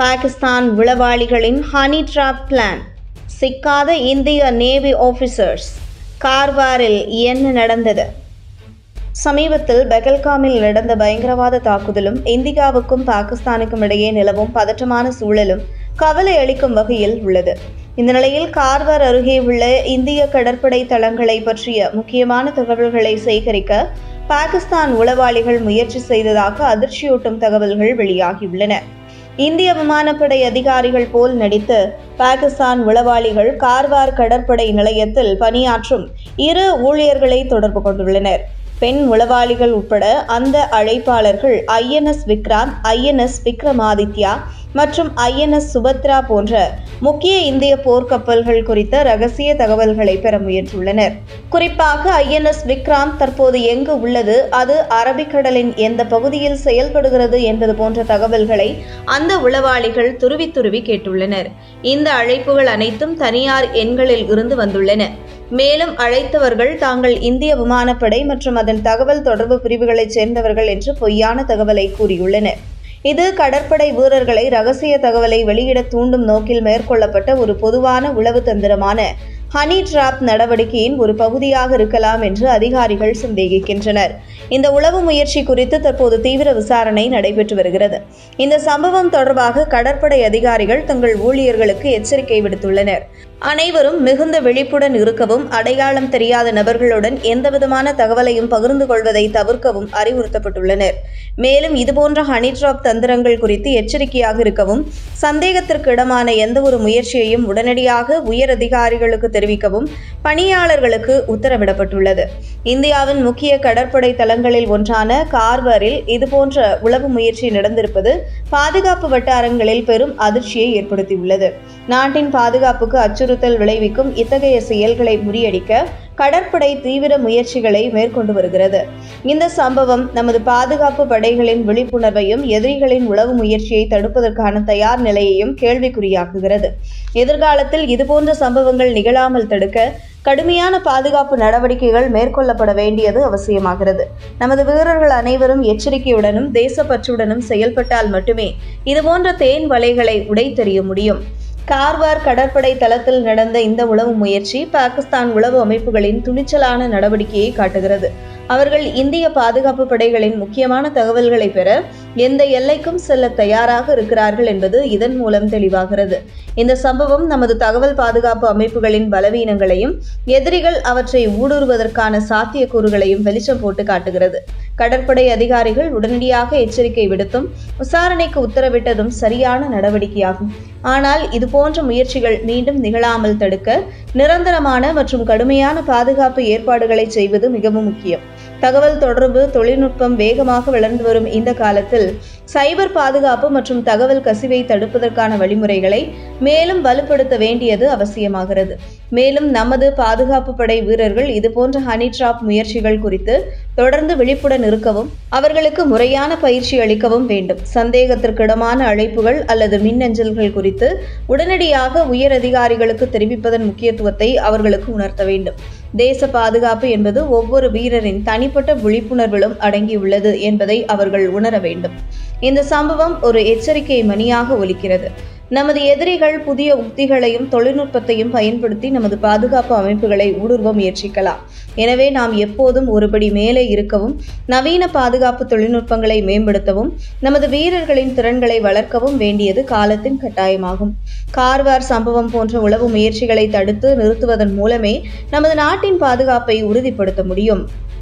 பாகிஸ்தான் உளவாளிகளின் honey trap plan சிக்காத இந்திய நேவி ஆஃபீஸர்ஸ் கார்வாரில் என்ன நடந்தது? சமீபத்தில் பெகல்காமில் நடந்த பயங்கரவாத தாக்குதலும் இந்தியாவுக்கும் பாகிஸ்தானுக்கும் இடையே நிலவும் பதற்றமான சூழலும் கவலை அளிக்கும் வகையில் உள்ளது. இந்த நிலையில் கார்வர் அருகே உள்ள இந்திய கடற்படை தளங்களை பற்றிய முக்கியமான தகவல்களை சேகரிக்க பாகிஸ்தான் உளவாளிகள் முயற்சி செய்ததாக அதிர்ச்சியூட்டும் தகவல்கள் வெளியாகியுள்ளன. இந்திய விமானப்படை அதிகாரிகள் போல் நடித்து பாகிஸ்தான் உளவாளிகள் கார்வார் கடற்படை நிலையத்தில் பணியாற்றும் இரு ஊழியர்களை தொடர்பு கொண்டுள்ளனர். பெண் உளவாளிகள் உட்பட அந்த அழைப்பாளர்கள் ஐஎன்எஸ் விக்ராந்த் ஐஎன்எஸ் விக்ரமாதித்யா மற்றும் ஐஎன்எஸ் சுபத்ரா போன்ற முக்கிய இந்திய போர்க்கப்பல்கள் குறித்த ரகசிய தகவல்களை பெற முயன்றுள்ளனர். குறிப்பாக ஐஎன்எஸ் விக்ராந்த் தற்போது எங்கு உள்ளது அது அரபிக்கடலின் எந்த பகுதியில் செயல்படுகிறது என்பது போன்ற தகவல்களை அந்த உளவாளிகள் துருவி துருவி கேட்டுள்ளனர். இந்த அழைப்புகள் அனைத்தும் தனியார் எண்களில் இருந்து வந்துள்ளன. மேலும் அழைத்தவர்கள் தாங்கள் இந்திய விமானப்படை மற்றும் அதன் தகவல் தொடர்பு பிரிவுகளைச் சேர்ந்தவர்கள் என்று பொய்யான தகவலை கூறியுள்ளனர். இது கடற்படை வீரர்களை ரகசிய தகவலை வெளியிட தூண்டும் நோக்கில் மேற்கொள்ளப்பட்ட ஒரு பொதுவான உளவு தந்திரமான ஹனி டிராப் நடவடிக்கையின் ஒரு பகுதியாக இருக்கலாம் என்று அதிகாரிகள் சந்தேகிக்கின்றனர். இந்த உளவு முயற்சி குறித்து தற்போது தீவிர விசாரணை நடைபெற்று வருகிறது. இந்த சம்பவம் தொடர்பாக கடற்படை அதிகாரிகள் தங்கள் ஊழியர்களுக்கு எச்சரிக்கை விடுத்துள்ளனர். அனைவரும் மிகுந்த விழிப்புடன் இருக்கவும் அடையாளம் தெரியாத நபர்களுடன் எந்தவிதமான தகவலையும் பகிர்ந்து கொள்வதை தவிர்க்கவும் அறிவுறுத்தப்பட்டுள்ளனர். மேலும் இதுபோன்ற ஹனிட்ராப் தந்திரங்கள் குறித்து எச்சரிக்கையாக இருக்கவும் சந்தேகத்திற்கு இடமான எந்த ஒரு முயற்சியையும் உடனடியாக உயர் அதிகாரிகளுக்கு தெரிவிக்கவும் பணியாளர்களுக்கு உத்தரவிடப்பட்டுள்ளது. இந்தியாவின் முக்கிய கடற்படை தளங்களில் ஒன்றான கார்வரில் இதுபோன்ற உளவு முயற்சி நடந்திருப்பது பாதுகாப்பு வட்டாரங்களில் பெரும் அதிர்ச்சியை ஏற்படுத்தியுள்ளது. நாட்டின் பாதுகாப்புக்கு அச்சுறுத்தல் அச்சுறுத்தல் விளைவிக்கும் இத்தகைய செயல்களை முறியடிக்க கடற்படை தீவிர முயற்சிகளை மேற்கொண்டு வருகிறது. இந்த சம்பவம் நமது பாதுகாப்பு படைகளின் விழிப்புணர்வையும் எதிரிகளின் உளவு முயற்சியை தடுப்பதற்கான தயார் நிலையையும் கேள்விக்குறியாக்குகிறது. எதிர்காலத்தில் இதுபோன்ற சம்பவங்கள் நிகழாமல் தடுக்க கடுமையான பாதுகாப்பு நடவடிக்கைகள் மேற்கொள்ளப்பட வேண்டியது அவசியமாகிறது. நமது வீரர்கள் அனைவரும் எச்சரிக்கையுடனும் தேசப்பற்றுடனும் செயல்பட்டால் மட்டுமே இதுபோன்ற தேன் வலைகளை உடைத்தெறிய முடியும். கார்வார் கடற்படை தளத்தில் நடந்த இந்த உளவு முயற்சி பாகிஸ்தான் உளவு அமைப்புகளின் துணிச்சலான நடவடிக்கையை காட்டுகிறது. அவர்கள் இந்திய பாதுகாப்பு படைகளின் முக்கியமான தகவல்களை பெற எந்த எல்லைக்கும் செல்ல தயாராக இருக்கிறார்கள் என்பது இதன் மூலம் தெளிவாகிறது. இந்த சம்பவம் நமது தகவல் பாதுகாப்பு அமைப்புகளின் பலவீனங்களையும் எதிரிகள் அவற்றை ஊடுருவதற்கான சாத்தியக்கூறுகளையும் வெளிச்சம் போட்டு காட்டுகிறது. கடற்படை அதிகாரிகள் உடனடியாக எச்சரிக்கை விடுத்தும் விசாரணைக்கு உத்தரவிட்டதும் சரியான நடவடிக்கையாகும். ஆனால் இதுபோன்ற முயற்சிகள் மீண்டும் நிகழாமல் தடுக்க நிரந்தரமான மற்றும் கடுமையான பாதுகாப்பு ஏற்பாடுகளை செய்வது மிகவும் முக்கியம். தகவல் தொடர்பு தொழில்நுட்பம் வேகமாக வளர்ந்து வரும் இந்த காலத்தில் சைபர் பாதுகாப்பு மற்றும் தகவல் கசிவை தடுப்பதற்கான வழிமுறைகளை மேலும் வலுப்படுத்த வேண்டியது அவசியமாகிறது. மேலும் நமது பாதுகாப்பு படை வீரர்கள் இதுபோன்ற ஹனி டிராப் முயற்சிகள் குறித்து தொடர்ந்து விழிப்புடன் இருக்கவும் அவர்களுக்கு முறையான பயிற்சி அளிக்கவும் வேண்டும். சந்தேகத்திற்கிடமான அழைப்புகள் அல்லது மின்னஞ்சல்கள் குறித்து உடனடியாக உயர் அதிகாரிகளுக்கு தெரிவிப்பதன் முக்கியத்துவத்தை அவர்களுக்கு உணர்த்த வேண்டும். தேச பாதுகாப்பு என்பது ஒவ்வொரு வீரரின் தனிப்பட்ட விழிப்புணர்விலும் அடங்கியுள்ளது என்பதை அவர்கள் உணர வேண்டும். இந்த சம்பவம் ஒரு எச்சரிக்கை மணியாக ஒலிக்கிறது. நமது எதிரிகள் புதிய உக்திகளையும் தொழில்நுட்பத்தையும் பயன்படுத்தி நமது பாதுகாப்பு அமைப்புகளை ஊடுருவ முயற்சிக்கலாம். எனவே நாம் எப்போதும் ஒருபடி மேலே இருக்கவும் நவீன பாதுகாப்பு தொழில்நுட்பங்களை மேம்படுத்தவும் நமது வீரர்களின் திறன்களை வளர்க்கவும் வேண்டியது காலத்தின் கட்டாயமாகும். கார்வார் சம்பவம் போன்ற உளவு முயற்சிகளை தடுத்து நிறுத்துவதன் மூலமே நமது நாட்டின் பாதுகாப்பை உறுதிப்படுத்த முடியும்.